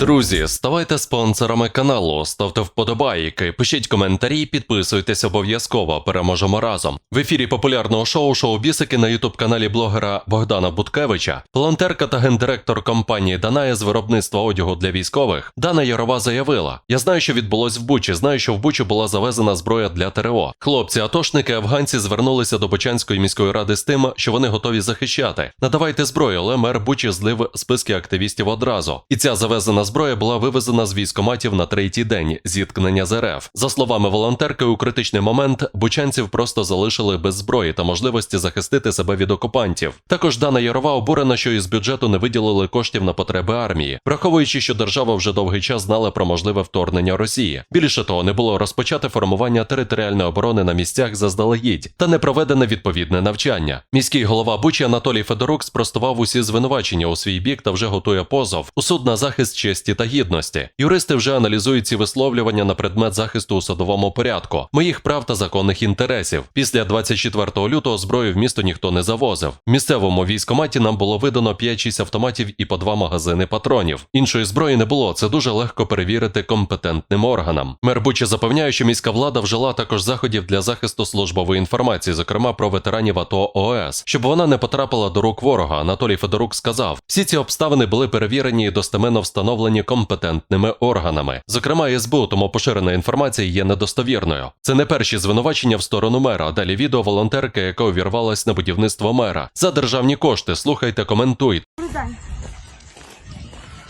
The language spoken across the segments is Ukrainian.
Друзі, ставайте спонсорами каналу, ставте вподобайки, пишіть коментарі, підписуйтесь обов'язково. Переможемо разом. В ефірі популярного шоу шоу Бісики на ютуб каналі блогера Богдана Буткевича, волонтерка та гендиректор компанії Даная з виробництва одягу для військових Дана Ярова заявила: Я знаю, що відбулось в Бучі. Знаю, що в Бучу була завезена зброя для ТРО. Хлопці, атошники, афганці звернулися до Бучанської міської ради з тим, що вони готові захищати. Надавайте зброю, але мер Бучі злив списки активістів одразу. І ця завезена зброя була вивезена з військоматів на третій день зіткнення з РФ. За словами волонтерки, у критичний момент бучанців просто залишили без зброї та можливості захистити себе від окупантів. Також Дана Ярова обурена, що із бюджету не виділили коштів на потреби армії, враховуючи, що держава вже довгий час знала про можливе вторгнення Росії. Більше того, не було розпочати формування територіальної оборони на місцях заздалегідь та не проведене відповідне навчання. Міський голова Бучі Анатолій Федорук спростував усі звинувачення у свій бік та вже готує позов у суд на захист честі та гідності. Юристи вже аналізують ці висловлювання на предмет захисту у судовому порядку, моїх прав та законних інтересів. Після 24 лютого зброю в місто ніхто не завозив. В місцевому військоматі нам було видано 5-6 автоматів і по два магазини патронів. Іншої зброї не було. Це дуже легко перевірити компетентним органам. Мер Бучі запевняє, що міська влада вжила також заходів для захисту службової інформації, зокрема про ветеранів АТО ООС, щоб вона не потрапила до рук ворога. Анатолій Федорук сказав: всі ці обставини були перевірені і достеменно встановлені компетентними органами. Зокрема, СБУ, тому поширена інформація є недостовірною. Це не перші звинувачення в сторону мера. Далі відео волонтерки, яка увірвалась на будівництво мера за державні кошти. Слухайте, коментуйте.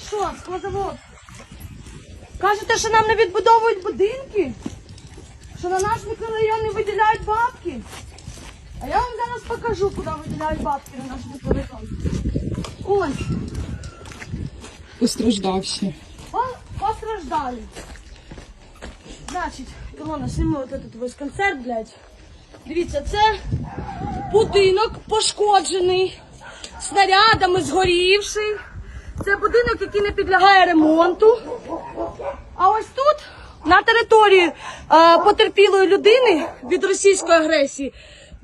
Що, складовод? Кажете, що нам не відбудовують будинки? Що на наш мікрорайон не виділяють бабки? А я вам зараз покажу, куди виділяють бабки на наш мікрорайон. Ось, Постраждавші. по- постраждали. Значить, Ілона, сніми от этот весь концерт, блядь. Дивіться, це будинок пошкоджений, снарядами згорівший. Це будинок, який не підлягає ремонту. А ось тут, на території е, потерпілої людини від російської агресії,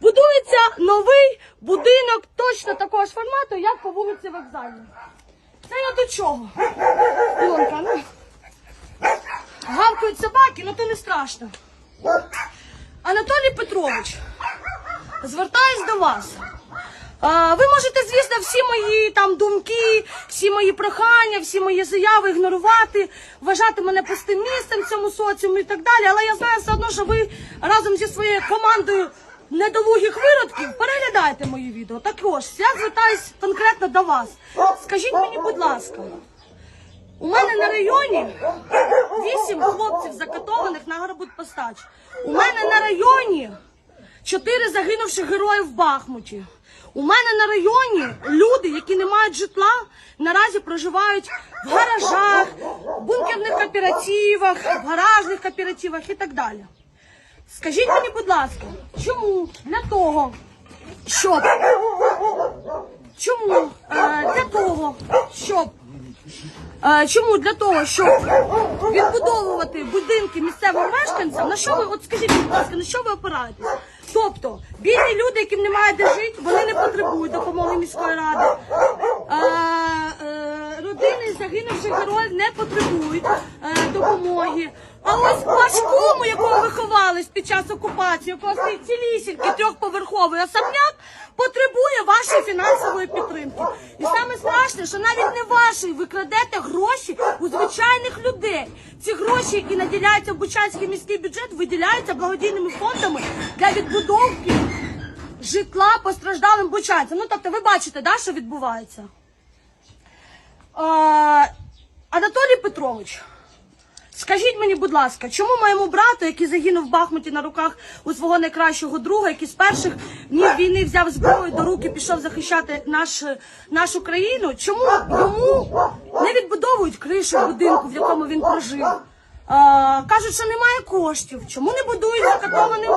будується новий будинок точно такого ж формату, як по вулиці Вокзальній. Це я до чого? Ілонка, ну. Гавкають собаки, ну то не страшно. Анатолій Петрович, звертаюсь до вас. А, ви можете, звісно, всі мої там думки, всі мої прохання, всі мої заяви ігнорувати, вважати мене пустим місцем в цьому соціумі і так далі. Але я знаю все одно, що ви разом зі своєю командою недолугих виродків переглядаєте мої відео. Також я звертаюсь конкретно до вас. Скажіть мені, будь ласка, у мене на районі вісім хлопців закатованих на гарбутпостач. У мене на районі чотири загинувших герої в Бахмуті. У мене на районі люди, які не мають житла, наразі проживають в гаражах, бункерних кооперативах, в гаражних кооперативах і так далі. Скажіть мені, будь ласка, чому для того, щоб чому е, для того, щоб Е, Чому для того, щоб відбудовувати будинки місцевим мешканцям, на що ви от скажіть, будь ласка, на що ви опираєтесь? Тобто бідні люди, яким немає де жити, вони не потребують допомоги міської ради. Е, загинувших героїв не потребують е, допомоги. А ось Пашкому, якого виховались під час окупації, якого стоїть цілісінький трьохповерховий особняк, потребує вашої фінансової підтримки. І саме страшне, що навіть не вашої ви крадете гроші у звичайних людей. Ці гроші, які наділяються в Бучанський міський бюджет, виділяються благодійними фондами для відбудовки житла постраждалим бучанцям. Ну тобто, ви бачите, да, що відбувається. Анатолій Петрович. Скажіть мені, будь ласка, чому моєму брату, який загинув в Бахмуті на руках у свого найкращого друга, який з перших днів війни взяв зброю до руки, пішов захищати наш, нашу країну, чому йому не відбудовують кришу будинку, в якому він прожив? А, кажуть, що немає коштів. Чому не будують закатованим?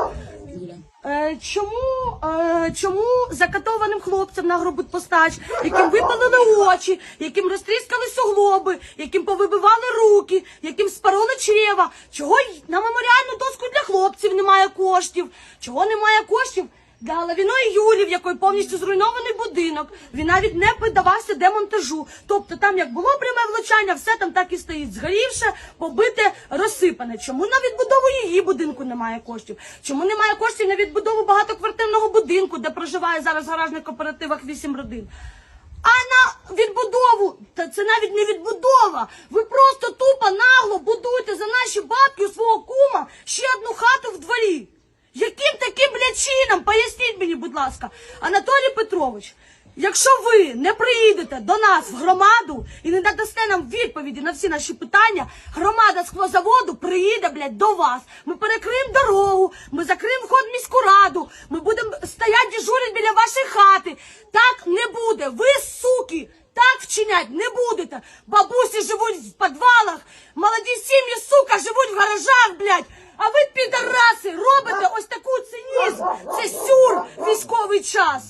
Е, чому, е, чому закатованим хлопцям на гробопостач, яким випалили очі, яким розтріскали суглоби, яким повибивали руки, яким спороли чрева, чого на меморіальну доску для хлопців немає коштів? Чого немає коштів для Лавіної Юлі, в якої повністю зруйнований будинок. Він навіть не піддавався демонтажу. Тобто там як було пряме влучання, все там так і стоїть. Згорівше, побите, розсипане. Чому на відбудову її будинку немає коштів? Чому немає коштів на відбудову багатоквартирного будинку, де проживає зараз в гаражних кооперативах 8 родин? А на відбудову, та це навіть не відбудова. Ви просто тупо нагло будуєте за наші бабки у свого кума ще одну хату в дворі. Яким таким блядь, чином? Поясніть мені, будь ласка, Анатолій Петрович. Якщо ви не приїдете до нас в громаду і не дадасте нам відповіді на всі наші питання, громада склозаводу приїде, блядь, до вас. Ми перекриємо дорогу, ми закриємо вход в міську раду, ми будемо стояти дежурити біля вашої хати. Так не буде. Ви, суки, так вчинять не будете. Бабусі живуть в підвалах, молоді сім'ї, сука, живуть в гаражах, блядь. А ви, підараси, робите ось таку цинізм. Це сюр військовий час.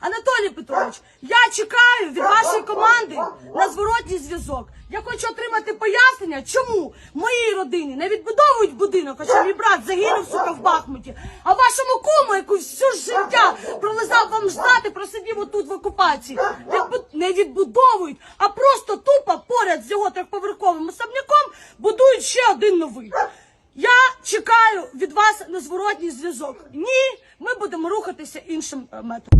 Анатолій Петрович, я чекаю від вашої команди на зворотній зв'язок. Я хочу отримати пояснення, чому моїй родині не відбудовують будинок, хоча мій брат загинув, сука, в Бахмуті, а вашому куму, яку всю життя пролизав вам ждати, просидів отут в окупації, не відбудовують, а просто тупо поряд з його трьохповерховим особняком будують ще один новий. Я чекаю від вас на зворотній зв'язок. Ні, ми будемо рухатися іншим е, методом.